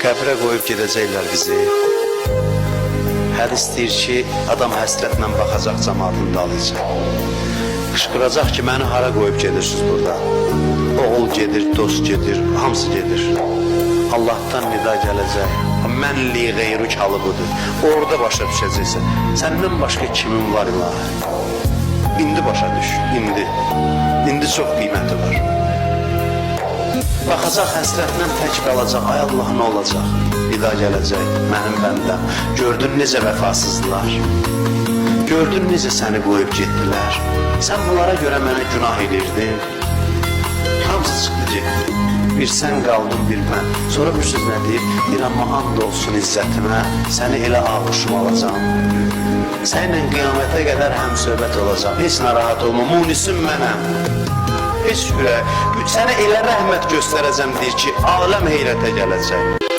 Qəbrə qoyub gedəcəklər bizi. Hədis deyir ki, adam həsrətlə baxacaq cəmaatın dalınca. Qışqıracaq ki, məni hara qoyub gedirsiniz burada? Oğul gedir, dost gedir, hamısı gedir. Allah'tan nida gələcək. Mən li qeyru kalı budur. Orada başa düşəcəksən. Səndən başqa kimin var ilahi? İndi başa düş, indi. İndi çox qiyməti var. Baxacaq həsrətlə tək qalacaq. Ay Allah nə olacaq? Vida gələcək mənim bəndəm. Gördün necə vəfasızdılar. Gördün necə səni qoyub getdilər. Sən bunlara görə mənə günah edirdin. Hamısı çıxdı getdi. Bir sən qaldın bir mən. Sonra bir söz nə deyir? Bir amma and olsun izzətimə. Səni elə ağuşum alacağam. Səninlə qiyamətə qədər həm söhbət olacaq. Heç narahat olma. Munisim mənəm. Heç ürək. Sənə elə rəhmət göstərəcəm deyir ki, aləm heyrətə gələcək.